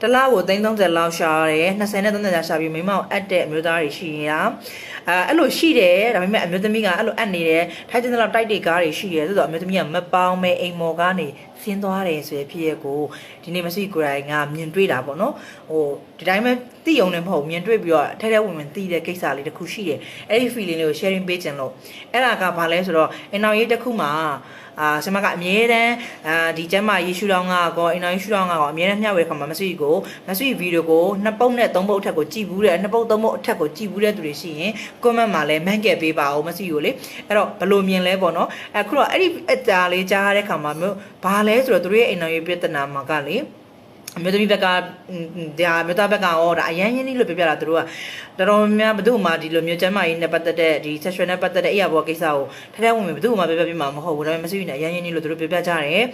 တစ်လားကို330လောက်ရှာရတယ်20နဲ့30ကျရှာပြီးမိန်းမကိုအပ်တဲ့အမျိုးသားတွေရှိရင်อ่ะအဲအဲ့လိုရှိတယ်ဒါပေမဲ့အမျိုးသမီးကအဲ့လိုအပ်နေတယ်ထိုက်တဲ့လောက်တိုက်တွေကားတွေရှိတယ်ဆိုတော့အမျိုးသမီးကမပေါင်းမဲအိမ်မော်ကနေဆင်းသွားတယ်ဆိုရဖြစ်ရကိုဒီနေ့မရှိကိုယ်တိုင်ကမြင်တွေ့တာပေါ့နော်ဟိုဒီတိုင်းပဲသိအောင်လည်းမဟုတ်ဘူးမြင်တွေ့ပြီးတော့ထဲထဲဝင်ဝင်သိတဲ့ကိစ္စလေးတစ်ခုရှိတယ်အဲ့ဒီ feeling လေးကို sharing ပေးခြင်းလို့အဲ့ဒါကဘာလဲဆိုတော့အနောက်ရေးတစ်ခုမှာအာဆမကအမြဲတမ်းအာဒီကျမ်းမာရေးရှူတောင်းကကောအင်နာရေးရှူတောင်းကကောအမြဲတမ်းမျှဝေခါမှာမဆွေကိုမဆွေဗီဒီယိုကိုနှစ်ပုတ်နဲ့သုံးပုတ်အထက်ကိုကြည့်ဘူးတဲ့နှစ်ပုတ်သုံးပုတ်အထက်ကိုကြည့်ဘူးတဲ့သူတွေရှိရင် comment မှာလည်းမှန်းခဲ့ပေးပါဦးမဆွေကိုလေအဲ့တော့ဘယ်လိုမြင်လဲပေါ့နော်အခုတော့အဲ့ဒီအတားလေးကြားရတဲ့ခါမှာမျိုးဘာလဲဆိုတော့သူတို့ရဲ့အင်နာရေးပြဿနာမှာကလေ အမျိုးသမီးဘက်ကဒါအမျိုးသားဘက်ကရောဒါအရန်ရင်းကြီးလို့ပြောပြတာသူတို့ကတော်တော်များဘယ်သူမှဒီလိုမျိုးကျမ်းမာရေးနဲ့ပတ်သက်တဲ့ဒီ sexual နဲ့ပတ်သက်တဲ့အရာပေါ်ကိစ္စကိုထထဝင်ဘယ်သူမှပြောပြပြမှာမဟုတ်ဘူးဒါပေမဲ့မရှိဘူးနဲ့အရန်ရင်းကြီးလို့သူတို့ပြောပြကြတယ်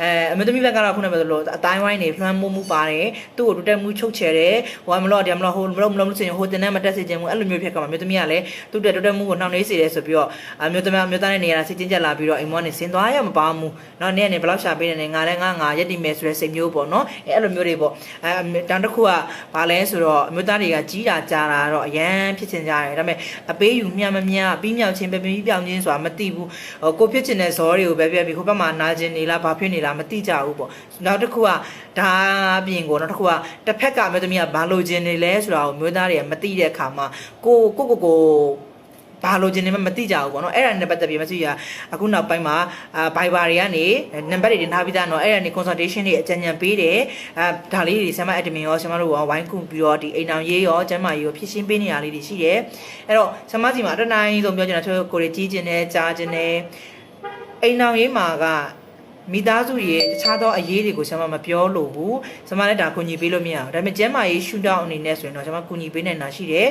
အဲအမျိုးသမီးဘက်ကတော့ခုနကပြောသလိုအတိုင်းဝိုင်းနေလွှမ်းမိုးမှုပါတယ်သူ့ကိုတိုးတက်မှုချုပ်ချယ်တယ်ဟိုမလို့တယ်မလို့ဟိုမလို့မလို့စင်ဟိုတင်နဲ့မတက်စေခြင်းဘူးအဲ့လိုမျိုးဖြစ်ကမှာအမျိုးသမီးကလည်းသူ့တက်တိုးတက်မှုကိုနှောင့်နှေးစေတယ်ဆိုပြီးတော့အမျိုးသမီးအမျိုးသားနဲ့နေရာစိတ်ချင်းကြက်လာပြီးတော့အိမ်မောကနေဆင်းသွားရမပါဘူးเนาะနေ့ကနေဘယ်လောက်ရှာပေးနေလဲငါလည်းငါငါရက်တိမယ်ဆိုတဲ့စိတ်မျိုးပေါ့เนาะအဲအဲ့ ုလိုမျိုးတွေပေါ့အဲတန်တစ်ခုကဘာလဲဆိုတော့အမျိုးသားတွေကကြီးတာကြာတာတော့အရန်ဖြစ်ချင်ကြတယ်ဒါပေမဲ့အပေးယူမြမမြပြီးမြောက်ချင်းပဲပြီးပြောင်းချင်းဆိုတာမသိဘူးဟိုကိုဖြစ်ချင်တဲ့ဇောတွေကိုပဲပြပြီးဟိုဘက်မှာနာကျင်နေလားဘာဖြစ်နေလားမသိကြဘူးပေါ့နောက်တစ်ခုကဒါအပြင်ကိုနောက်တစ်ခုကတစ်ဖက်ကအမျိုးသမီးကဘာလိုချင်နေလဲဆိုတာကိုမျိုးသားတွေကမသိတဲ့အခါမှာကိုကိုကိုကို ဘာလို့ခြင်းနေမှမသိကြဘူးပေါ့နော်အဲ့ဒါနဲ့ပတ်သက်ပြီးမရှိရအခုနောက်ပိုင်းမှာအာ Viber တွေကနေနံပါတ်တွေတင်ထားပြီးသားနော်အဲ့ဒါနေ consultation တွေအကြံဉာဏ်ပေးတယ်အဲဒါလေးတွေဆမ admin ရောဆမတို့ရောဝိုင်းကူပြီးတော့ဒီအိမ်အောင်ရေးရောကျမ်းမာရေးရောဖြစ်ရှင်းပေးနေရလေးတွေရှိတယ်အဲ့တော့ဆမစီမှာတနိုင်ဆုံးပြောချင်တာဆိုကိုရီကြီးခြင်းနဲ့ကြားခြင်းနဲ့အိမ်အောင်ရေးမှာကမိသားစုရဲ့တခြားသောအရေးတွေကိုကျွန်မမပြောလို့ဘူးကျွန်မလည်းဒါကူညီပေးလို့မရဘူးဒါပေမဲ့ကျမ်းမာရေးရှူတောင်းအနေနဲ့ဆိုရင်တော့ကျွန်မကူညီပေးနိုင်တာရှိတယ်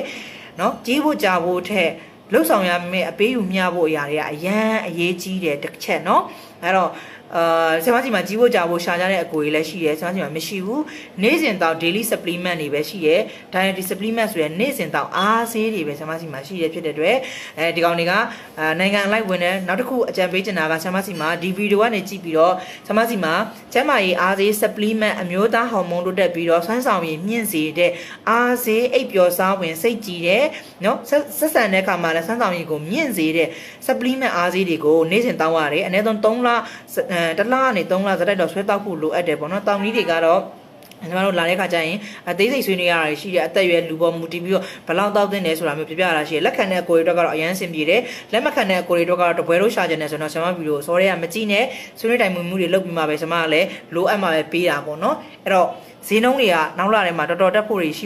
เนาะကြီးဖို့ကြာဖို့ထက် လှုပ်ဆောင်ရမယ့်အပေးယူမျှဖို့အရာတွေကအရန်အရေးကြီးတယ်တစ်ချက်เนาะအဲ့တော့ အာဆင်မစီမှာကြီးဖို့ကြာဖို့ရှာကြတဲ့အကိုကြီးလည်းရှိတယ်ဆင်မစီမှာမရှိဘူးနေ့စဉ်တော့ daily supplement တွေပဲရှိတယ် dietary supplement ဆိုရယ်နေ့စဉ်တော့အားဆေးတွေပဲဆင်မစီမှာရှိရဖြစ်တဲ့အတွက်အဲဒီကောင်တွေကအာနိုင်ငံအလိုက်ဝင်တယ်နောက်တစ်ခုအကြံပေးချင်တာကဆင်မစီမှာဒီဗီဒီယိုကနေကြည့်ပြီးတော့ဆင်မစီမှာကျန်းမာရေးအားဆေး supplement အမျိုးသားဟော်မုန်းတို့တက်ပြီးတော့ဆွမ်းဆောင်ရည်မြင့်စေတဲ့အားဆေးအိပ်ပျော်စားဝင်စိတ်ကြည်တဲ့နော်ဆက်ဆက်ဆံတဲ့အခါမှာလည်းဆွမ်းဆောင်ရည်ကိုမြင့်စေတဲ့ supplement အားဆေးတွေကိုနေ့စဉ်တောင်းရတယ်အနည်းဆုံး3လအဲတစ်လကနေ3လစတိုက်တော့ဆွဲတောက်ဖို့လိုအပ်တယ်ပေါ့နော်တောင်းကြီးတွေကတော့ကျွန်တော်တို့လာတဲ့ခါကျရင်အသေးစိတ်ဆွေးနွေးရတာရှိတယ်အသက်အရွယ်လူပေါ်မူတည်ပြီးတော့ဘယ်လောက်တောက်တင်တယ်ဆိုတာမျိုးပြပြရတာရှိတယ်လက်ခံတဲ့ကိုရီတော့ကတော့အရန်စင်ပြေတယ်လက်မခံတဲ့ကိုရီတော့ကတော့တပွဲလို့ရှာကြတယ်ဆိုတော့ဆမဗီဒီယိုစောရဲကမကြည့်နဲ့ဆွေးနွေးတိုင်မှုမှုတွေလုပ်ပြီးမှပဲဆမကလည်းလိုအပ်မှပဲပေးတာပေါ့နော်အဲ့တော့ဈေးနှုန်းတွေကနောက်လာထဲမှာတော်တော်တက်ဖို့တွေရှိ